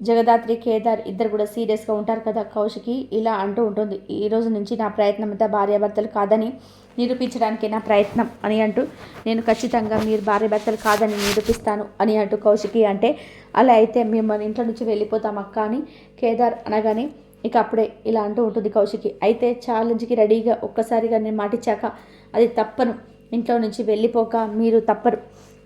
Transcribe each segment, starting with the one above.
జగదాత్రి కేదార్ ఇద్దరు కూడా సీరియస్గా ఉంటారు కదా కౌశికి. ఇలా అంటూ ఉంటుంది. ఈ రోజు నుంచి నా ప్రయత్నం అంతా భార్యాభర్తలు కాదని నిరూపించడానికి నా ప్రయత్నం అని అంటూ నేను ఖచ్చితంగా మీరు భార్యాభర్తలు కాదని నిరూపిస్తాను అని అంటూ కౌశికి అంటే అలా అయితే మేము మన ఇంట్లో నుంచి వెళ్ళిపోతాం అక్క అని కేదార్ అనగానే ఇక అప్పుడే ఇలా అంటూ ఉంటుంది కౌశికి. అయితే ఛాలెంజ్కి రెడీగా ఒక్కసారిగా నేను మాటిచ్చాక అది తప్పను. ఇంట్లో నుంచి వెళ్ళిపోక మీరు తప్పరు.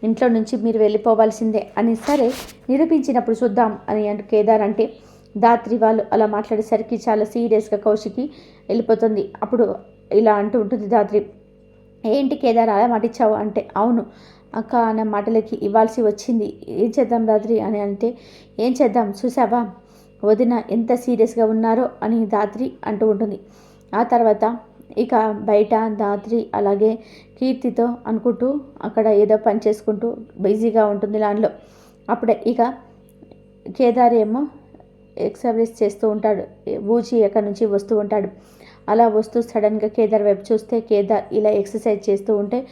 ఇంట్లో నుంచి మీరు వెళ్ళిపోవాల్సిందే అని సరే నిరూపించినప్పుడు చూద్దాం అని అంటూ కేదార్ అంటే దాత్రి వాళ్ళు అలా మాట్లాడేసరికి చాలా సీరియస్గా కౌశికి వెళ్ళిపోతుంది. అప్పుడు ఇలా అంటూ ఉంటుంది దాత్రి. ఏంటి కేదార్ అలా మాటిచ్చావు? అంటే అవును. అక్క అన్న మాటలకి ఇవ్వాల్సి వచ్చింది. ఏం చేద్దాం దాత్రి? అని అంటే ఏం చేద్దాం? చూసావా వదిన ఎంత సీరియస్గా ఉన్నారో అని దాత్రి అంటూ ఉంటుంది. ఆ తర్వాత ఇక బయట దాత్రి అలాగే కీర్తితో అనుకుంటూ అక్కడ ఏదో పని చేసుకుంటూ బిజీగా ఉంటుంది దానిలో అప్పుడే ఇక కేదార్ ఏమో ఎక్సర్సైజ్ చేస్తూ ఉంటాడు. బూచి ఎక్కడి నుంచి వస్తూ ఉంటాడు. అలా వస్తూ సడన్గా కేదార్ వైపు చూస్తే కేదార్ ఇలా ఎక్సర్సైజ్ చేస్తూ ఉంటే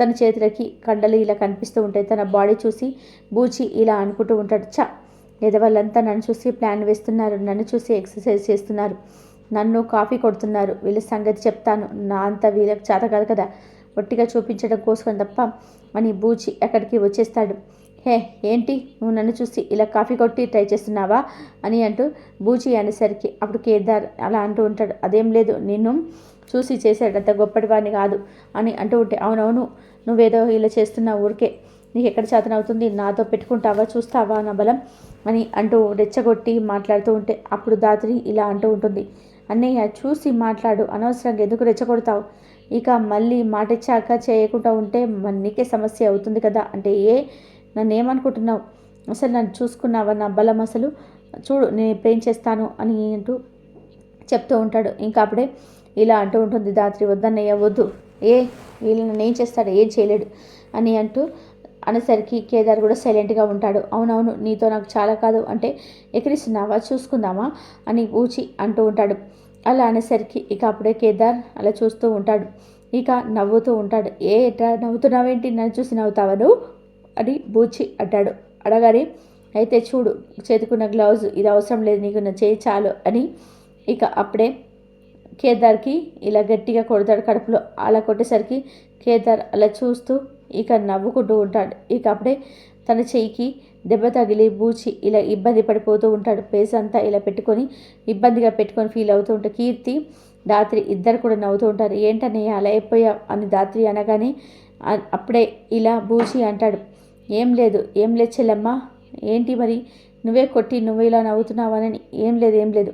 తన చేతులకి కండలు ఇలా కనిపిస్తూ ఉంటాయి. తన బాడీ చూసి బూచి ఇలా అనుకుంటూ ఉంటాడు. చ ఎదవాళ్ళంతా నన్ను చూసి ప్లాన్ వేస్తున్నారు. నన్ను చూసి ఎక్సర్సైజ్ చేస్తున్నారు. నన్ను కాఫీ కొడుతున్నారు. వీళ్ళ సంగతి చెప్తాను. నా అంత వీళ్ళకి చేత కాదు కదా. ఒట్టిగా చూపించడం కోసం తప్ప అని బూచి అక్కడికి వచ్చేస్తాడు. హే ఏంటి? నువ్వు నన్ను చూసి ఇలా కాఫీ కొట్టి ట్రై చేస్తున్నావా? అని అంటూ బూచి అనేసరికి అప్పుడు కేదార్ అలా అంటూ ఉంటాడు. అదేం లేదు. నిన్ను చూసి చేశాడు అంత గొప్పటివాడిని కాదు అని అంటూ ఉంటే అవునవును. నువ్వేదో ఇలా చేస్తున్నావు ఊరికే నీకు ఎక్కడ చేతనవుతుంది నాతో పెట్టుకుంటావా? చూస్తావా నా బలం? అని అంటూ రెచ్చగొట్టి మాట్లాడుతూ ఉంటే అప్పుడు దాత్రి ఇలా అంటూ ఉంటుంది. అన్నయ్య చూసి మాట్లాడు. అనవసరంగా ఎందుకు రెచ్చగొడతావు? ఇక మళ్ళీ మాట ఇచ్చాక చేయకుండా ఉంటే మన్నికే నీకే సమస్య అవుతుంది కదా? అంటే ఏ నన్ను ఏమనుకుంటున్నావు అసలు నన్ను చూసుకున్నావా నా బలం అసలు? చూడు నేను పెంచేస్తాను చేస్తాను అని అంటూ చెప్తూ ఉంటాడు. ఇంకా అప్పుడే ఇలా అంటూ ఉంటుంది దాత్రి వద్దన్నయ్య వద్దు. ఏ వీళ్ళు నన్ను ఏం చేస్తాడు? ఏం చేయలేడు అని అంటూ అనేసరికి కేదార్ కూడా సైలెంట్గా ఉంటాడు. అవునవును నీతో నాకు చాలా కాదు. అంటే ఎక్కిరిస్తున్నావా చూసుకుందామా? అని ఊచి అంటూ ఉంటాడు. అలా అనేసరికి ఇక అప్పుడే కేదార్ అలా చూస్తూ ఉంటాడు. ఇక నవ్వుతూ ఉంటాడు. ఏ ఎట్లా నవ్వుతున్నావేంటి? నన్ను చూసి నవ్వుతావా నువ్వు? అని బూచి అంటాడు. అడగారి అయితే చూడు చేతుకున్న గ్లౌజ్ ఇది అవసరం లేదు. నీకు నా చేయి చాలు అని ఇక అప్పుడే కేదార్కి ఇలా గట్టిగా కొడతాడు కడుపులో. అలా కొట్టేసరికి కేదార్ అలా చూస్తూ ఇక నవ్వుకుంటూ ఉంటాడు. ఇక అప్పుడే తన చెయ్యికి దెబ్బ తగిలి బూచి ఇలా ఇబ్బంది పడిపోతూ ఉంటాడు. పేస్ అంతా ఇలా పెట్టుకొని ఇబ్బందిగా పెట్టుకొని ఫీల్ అవుతూ ఉంటాడు. కీర్తి దాత్రి ఇద్దరు కూడా నవ్వుతూ ఉంటారు. ఏంటన్నయ్య అలా అయిపోయావు? అని దాత్రి అనగానే అప్పుడే ఇలా బూచి అంటాడు. ఏం లేదు ఏం లేదు చెల్లమ్మ. ఏంటి మరి? నువ్వే కొట్టి నువ్వు ఇలా నవ్వుతున్నావని ఏం లేదు ఏం లేదు.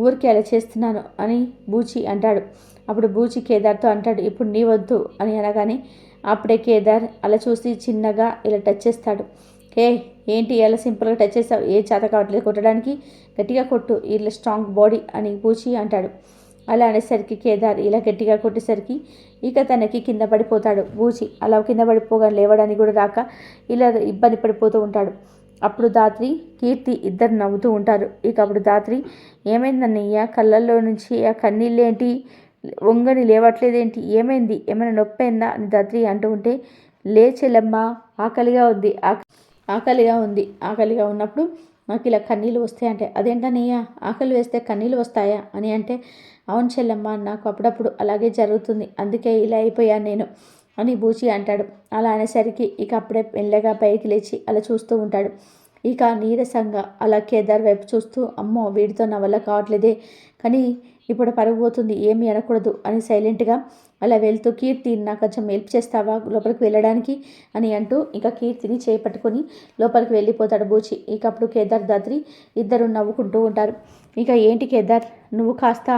ఊరికి అలా చేస్తున్నాను అని బూచి అంటాడు. అప్పుడు బూచి కేదార్తో అంటాడు ఇప్పుడు నీ వద్దు అని అనగానే అప్పుడే కేదార్ అలా చూసి చిన్నగా ఇలా టచ్ చేస్తాడు. ఏ ఏంటి ఎలా సింపుల్గా టచ్ చేస్తావు ఏ చేత కావట్లేదు కొట్టడానికి? గట్టిగా కొట్టు ఇలా స్ట్రాంగ్ బాడీ అని పూచి అంటాడు. అలా అనేసరికి కేదార్ ఇలా గట్టిగా కొట్టేసరికి ఇక తనకి కింద పడిపోతాడు. బూచి అలా కింద పడిపోగా లేవడానికి కూడా రాక ఇలా ఇబ్బంది పడిపోతూ ఉంటాడు. అప్పుడు దాత్రి కీర్తి ఇద్దరు నవ్వుతూ ఉంటారు. ఇక అప్పుడు దాత్రి ఏమైందన్నయ్య కళ్ళల్లో నుంచి ఆ కన్నీళ్ళేంటి? వంగని లేవట్లేదేంటి? ఏమైంది? ఏమైనా నొప్పైందా? అని దాత్రి అంటూ ఉంటే లేచెల్లమ్మ ఆకలిగా ఉంది. ఆకలిగా ఉంది. ఆకలిగా ఉన్నప్పుడు నాకు ఇలా కన్నీళ్ళు వస్తాయంటే అదేంటనయ్యా ఆకలి వేస్తే కన్నీళ్ళు వస్తాయా? అని అంటే అవును చెల్లమ్మ నాకు అప్పుడప్పుడు అలాగే జరుగుతుంది. అందుకే ఇలా అయిపోయాను నేను అని బూచి అంటాడు. అలా అనేసరికి ఇక అప్పుడే మెల్లగా పైకి లేచి అలా చూస్తూ ఉంటాడు. ఇక నీరసంగా అలా కేదార్ వైపు చూస్తూ అమ్మో వీడితో నా వల్ల కావట్లేదే. కానీ ఇప్పుడు పరగబోతుంది ఏమీ అనకూడదు అని సైలెంట్గా అలా వెళ్తూ కీర్తి నాకు కొంచెం హెల్ప్ చేస్తావా లోపలికి వెళ్ళడానికి? అని అంటూ ఇంకా కీర్తిని చేపట్టుకొని లోపలికి వెళ్ళిపోతాడు బూచి. ఇక అప్పుడు కేదార్ దాత్రి ఇద్దరు నవ్వుకుంటూ ఉంటారు. ఇక ఏంటి కేదార్ నువ్వు కాస్త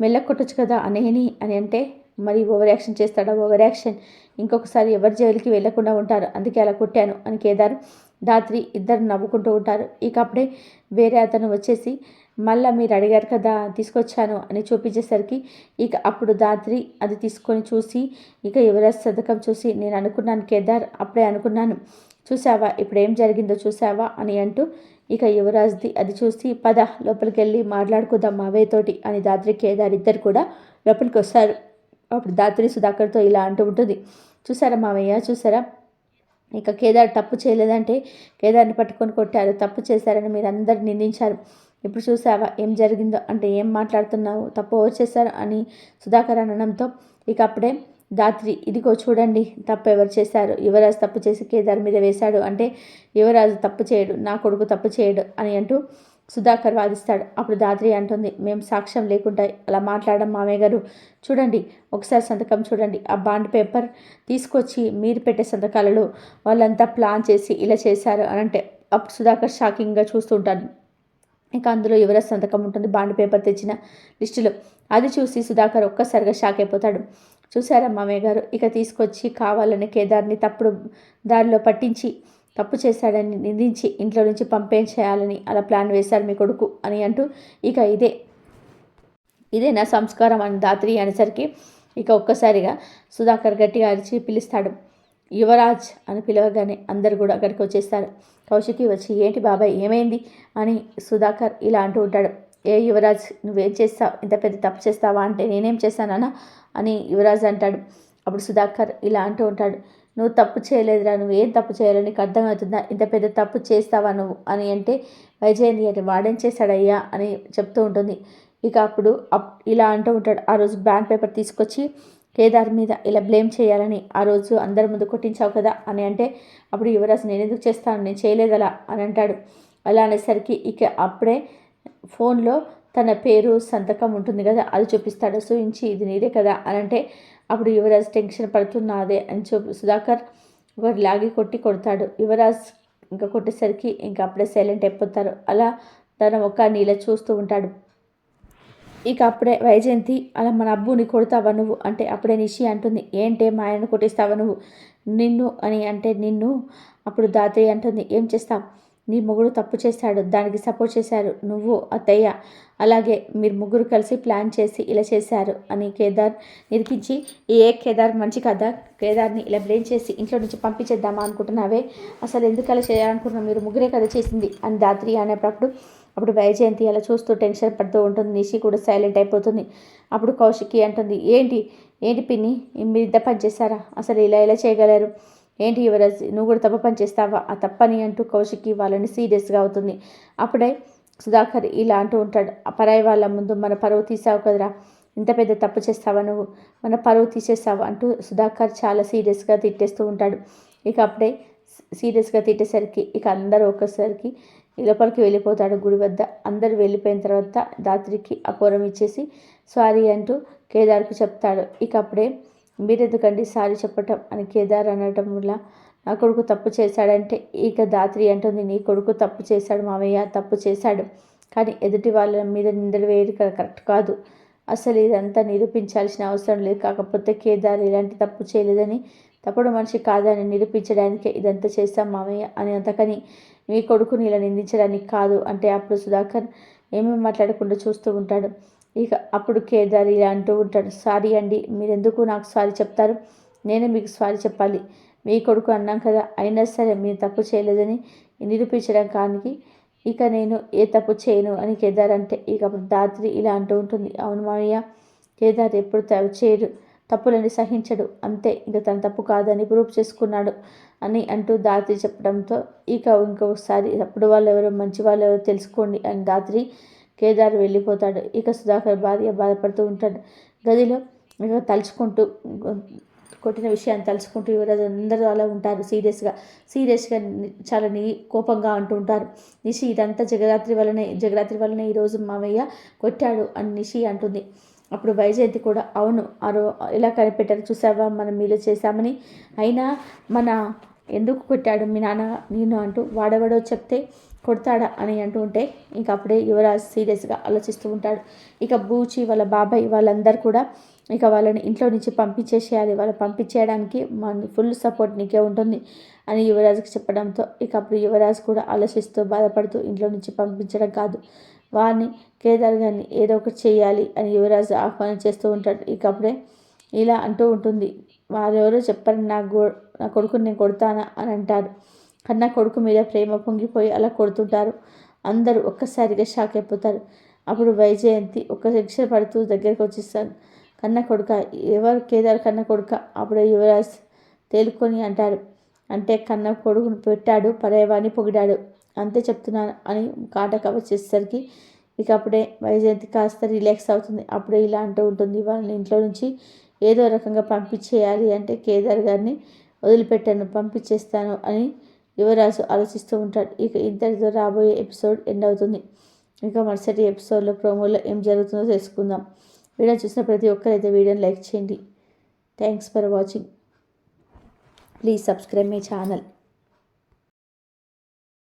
మెల్లకొట్టచ్చు కదా అనేని? అని అంటే మరి ఓవర్ యాక్షన్ చేస్తాడా? Over action. ఇంకొకసారి ఎవరి జైలుకి వెళ్ళకుండా ఉంటారు. అందుకే అలా కొట్టాను అని కేదార్ దాత్రి ఇద్దరు నవ్వుకుంటూ ఉంటారు. ఇక అప్పుడే వేరే అతను వచ్చేసి మళ్ళీ మీరు అడిగారు కదా తీసుకొచ్చాను అని చూపించేసరికి ఇక అప్పుడు దాత్రి అది తీసుకొని చూసి ఇక యువరాజ్ శతకం చూసి నేను అనుకున్నాను కేదార్ అప్పుడే అనుకున్నాను. చూసావా ఇప్పుడు ఏం జరిగిందో చూసావా అని అంటూ ఇక యువరాజ్ది అది చూసి పద లోపలికి వెళ్ళి మాట్లాడుకుందాం మావయ్యతోటి అని దాత్రి కేదార్ ఇద్దరు కూడా లోపలికి వస్తారు అప్పుడు దాత్రి సుధాకర్తో ఇలా అంటూ ఉంటుంది. చూసారా మావయ్య? చూసారా ఇక కేదార్ తప్పు చేయలేదంటే కేదార్ని పట్టుకొని కొట్టారు. తప్పు చేశారని మీరు అందరు నిందించారు. ఇప్పుడు చూసావా ఏం జరిగిందో? అంటే ఏం మాట్లాడుతున్నావు? తప్పు వచ్చేసారు అని సుధాకర్ అనడంతో ఇక అప్పుడే దాత్రి ఇదిగో చూడండి తప్పు ఎవరు చేశారు? యువరాజు తప్పు చేసి కేదార్ మీద వేశాడు అంటే యువరాజు తప్పు చేయడు నా కొడుకు తప్పు చేయడు అని అంటూ సుధాకర్ వాదిస్తాడు. అప్పుడు దాద్రి అంటుంది మేము సాక్ష్యం లేకుండా అలా మాట్లాడడం మామయ్య గారు. చూడండి ఒకసారి సంతకం చూడండి. ఆ బాండ్ పేపర్ తీసుకొచ్చి మీరు పెట్టే సంతకాలలో వాళ్ళంతా ప్లాన్ చేసి ఇలా చేశారు అని అంటే అప్పుడు సుధాకర్ షాకింగ్గా చూస్తుంటాను ఇంకా అందులో ఎవరి సంతకం ఉంటుంది? బాండ్ పేపర్ తెచ్చిన లిస్టులో. అది చూసి సుధాకర్ ఒక్కసారిగా షాక్ అయిపోతాడు. చూసారా మామయ్య గారు? ఇక తీసుకొచ్చి కావాలని కేదార్ని తప్పుడు దారిలో పట్టించి తప్పు చేశాడని నిందించి ఇంట్లో నుంచి పంపేసేయాలని అలా ప్లాన్ వేశాడు మీ కొడుకు అని అంటూ ఇక ఇదే. ఇదే నా సంస్కారం అని దాత్రి అనేసరికి ఇక ఒక్కసారిగా సుధాకర్ గట్టిగా అరిచి పిలుస్తాడు. యువరాజ్ అని పిలవగానే అందరు కూడా అక్కడికి వచ్చేస్తారు. కౌశికి వచ్చి ఏంటి బాబాయ్ ఏమైంది? అని సుధాకర్ ఇలా అంటూ ఉంటాడు. ఏ యువరాజ్ నువ్వేం చేస్తావు? ఇంత పెద్ద తప్పు చేస్తావా? అంటే నేనేం చేశానన్నా అని యువరాజ్ అంటాడు. అప్పుడు సుధాకర్ ఇలా అంటూ ఉంటాడు. నువ్వు తప్పు చేయలేదురా నువ్వు ఏం తప్పు చేయాలో నీకు అర్థమవుతుందా? ఇంత పెద్ద తప్పు చేస్తావా నువ్వు? అని అంటే వైజయంతి అని వాడేం చేశాడయ్యా? అని చెప్తూ ఉంటుంది. ఇక అప్పుడు అప్ ఇలా అంటూ ఉంటాడు. ఆ రోజు బ్యాండ్ పేపర్ తీసుకొచ్చి కేదార్ మీద ఇలా బ్లేమ్ చేయాలని ఆ రోజు అందరి ముందు కొట్టించావు కదా? అని అంటే అప్పుడు యువరాజు నేను ఎందుకు చేస్తాను? నేను చేయలేదలా అని అంటాడు. అలా అనేసరికి ఇక అప్పుడే ఫోన్లో తన పేరు సంతకం ఉంటుంది కదా అది చూపిస్తాడు. చూపించి ఇది నీదే కదా? అని అంటే అప్పుడు యువరాజ్ టెన్షన్ పడుతున్నాదే అని చెప్పి. సుధాకర్ ఒకటి లాగి కొట్టి కొడతాడు. యువరాజ్ ఇంకా కొట్టేసరికి ఇంకా అప్పుడే సైలెంట్ అయిపోతారు. అలా తన ఒక నీళ్ళ చూస్తూ ఉంటాడు. ఇక అప్పుడే వైజయంతి అలా మన అబ్బుని కొడతావా నువ్వు? అంటే అప్పుడే నిషి అంటుంది. ఏంటే మా ఆయన కొట్టిస్తావా నువ్వు? నిన్ను అని అంటే నిన్ను అప్పుడు దాతయ్య అంటుంది. ఏం చేస్తావు నీ మొగుడు తప్పు చేశాడు దానికి సపోర్ట్ చేశారు. నువ్వు అత్తయ్య అలాగే మీరు ముగ్గురు కలిసి ప్లాన్ చేసి ఇలా చేశారు అని కేదార్ నిరికించి ఏ కేదార్ మంచి కదా? కేదార్ని ఇలా బ్లేమ్ చేసి ఇంట్లో నుంచి పంపించేద్దామా అనుకుంటున్నావే? అసలు ఎందుకు అలా చేయాలనుకుంటున్నా మీరు ముగ్గురే కదా చేసింది అని దాత్రి అనేటప్పుడు అప్పుడు వైజయంతి అలా చూస్తూ టెన్షన్ పడుతూ ఉంటుంది. నిషి కూడా సైలెంట్ అయిపోతుంది. అప్పుడు కౌశికి అంటుంది ఏంటి? ఏంటి పిన్ని? మీరు ఇద్ద పని చేశారా? అసలు ఇలా ఇలా చేయగలరు? ఏంటి యువరాజ్ నువ్వు కూడా తప్ప పని చేస్తావా? ఆ తప్పని అంటూ కౌశికి వాళ్ళని సీరియస్గా అవుతుంది. అప్పుడే సుధాకర్ ఇలా అంటూ ఉంటాడు పరాయి వాళ్ళ ముందు మన పరువు తీసావు కదరా? ఇంత పెద్ద తప్పు చేస్తావా నువ్వు? మన పరువు తీసేస్తావు అంటూ సుధాకర్ చాలా సీరియస్గా తిట్టేస్తూ ఉంటాడు. ఇక అప్పుడే సీరియస్గా తిట్టేసరికి ఇక అందరూ ఒక్కసారికి లోపలికి వెళ్ళిపోతాడు గుడి వద్ద. అందరు వెళ్ళిపోయిన తర్వాత దాత్రికి అపూరం ఇచ్చేసి సారీ అంటూ కేదార్కు చెప్తాడు. ఇక అప్పుడే మీరెందుకండి సారీ చెప్పటం అని కేదార్ అనటం వల్ల నా కొడుకు తప్పు చేశాడంటే ఇక దాత్రి అంటుంది నీ కొడుకు తప్పు చేశాడు మావయ్య తప్పు చేశాడు. కానీ ఎదుటి వాళ్ళ మీద నిందలు వేయడం కరెక్ట్ కాదు. అసలు ఇదంతా నిరూపించాల్సిన అవసరం లేదు. కాకపోతే కేదార్ ఇలాంటి తప్పు చేయలేదని తప్పుడు మనిషి కాదని నిరూపించడానికే ఇదంతా చేస్తాం మామయ్య అని అంతకని మీ కొడుకుని ఇలా నిందించడానికి కాదు. అంటే అప్పుడు సుధాకర్ ఏమేమి మాట్లాడకుండా చూస్తూ ఉంటాడు. ఇక అప్పుడు కేదార్ ఇలా అంటూ ఉంటాడు సారీ అండి మీరెందుకు నాకు సారీ చెప్తారు? నేనే మీకు సారీ చెప్పాలి. మీ కొడుకు అన్నాం కదా అయినా సరే మీరు తప్పు చేయలేదని నిరూపించడం కానీ ఇక నేను ఏ తప్పు చేయను అని కేదార్ అంటే ఇక అప్పుడు దాత్రి ఇలా అంటూ ఉంటుంది అవును మామయ్య కేదార్ ఎప్పుడు చేయడు తప్పులని సహించడు అంతే ఇంకా తన తప్పు కాదని ప్రూఫ్ చేసుకున్నాడు అని అంటూ దాత్రి చెప్పడంతో ఇక ఇంకొకసారి అప్పుడు వాళ్ళు ఎవరో మంచి వాళ్ళు ఎవరో తెలుసుకోండి అని దాత్రి కేదార్ వెళ్ళిపోతాడు. ఇక సుధాకర్ భార్య బాధపడుతూ ఉంటాడు. గదిలో ఇక తలుచుకుంటూ కొట్టిన విషయాన్ని తలుచుకుంటూ యువరాజు అందరూ అలా ఉంటారు సీరియస్గా. సీరియస్గా చాలా నీ కోపంగా అంటూ ఉంటారు. నిషి ఇదంతా జగరాత్రి వల్లనే జగరాత్రి వల్లనే ఈరోజు మావయ్య కొట్టాడు అని నిషి అంటుంది. అప్పుడు వైజయంతి కూడా అవును అరో ఇలా కనిపెట్టారు చూసావా? మనం మీలో చేశామని. అయినా మన ఎందుకు కొట్టాడు మీ నాన్న నేను అంటూ వాడెవడో చెప్తే కొడతాడా అని అంటూ ఉంటే ఇంక అప్పుడే యువరాజ్ సీరియస్గా ఆలోచిస్తూ ఉంటాడు. ఇక బూచి వాళ్ళ బాబాయ్ వాళ్ళందరూ కూడా ఇక వాళ్ళని ఇంట్లో నుంచి పంపించేసేయాలి. వాళ్ళు పంపించేయడానికి మన ఫుల్ సపోర్ట్ నీకే ఉంటుంది అని యువరాజుకి చెప్పడంతో ఇక అప్పుడు యువరాజు కూడా ఆలోచిస్తూ బాధపడుతూ ఇంట్లో నుంచి పంపించడం కాదు. వారిని కేదార్ గారిని ఏదో ఒకటి చేయాలి అని యువరాజు ఆహ్వానం చేస్తూ ఉంటాడు. ఇక అప్పుడే ఇలా అంటూ ఉంటుంది. వారెవరో చెప్పని నా గో నా కొడుకుని నేను కొడతానా అని అంటారు. కన్న కొడుకు మీద ప్రేమ పొంగిపోయి అలా కొడుతుంటారు. అందరూ ఒక్కసారిగా షాక్ అయిపోతారు. అప్పుడు వైజయంతి ఒక శిక్ష పడుతూ దగ్గరికి వచ్చేస్తాను. కన్న కొడుక ఎవరు కేదార్ కన్న కొడుక? అప్పుడు యువరాజ్ తేలుకొని అంటారు అంటే కన్న కొడుకును పెట్టాడు పర్యవాన్ని పొగిడాడు. అంతే చెప్తున్నాను అని కాటక వచ్చేసరికి ఇక అప్పుడే వైజయంతి కాస్త రిలాక్స్ అవుతుంది. అప్పుడే ఇలా అంటూ ఉంటుంది వాళ్ళని ఇంట్లో నుంచి ఏదో రకంగా పంపించేయాలి అంటే కేదార్ గారిని వదిలిపెట్టాను పంపించేస్తాను అని యువరాజు ఆలోచిస్తూ ఉంటాడు. ఇక ఇంతటితో రాబోయే ఎపిసోడ్ ఎండ్ అవుతుంది. ఇంకా మరుసటి ఎపిసోడ్లో ప్రోమోలో ఏం జరుగుతుందో తెలుసుకుందాం. వీడియో చూసిన ప్రతి ఒక్కరైతే వీడియోని లైక్ చేయండి. Thanks for watching. Please subscribe my channel.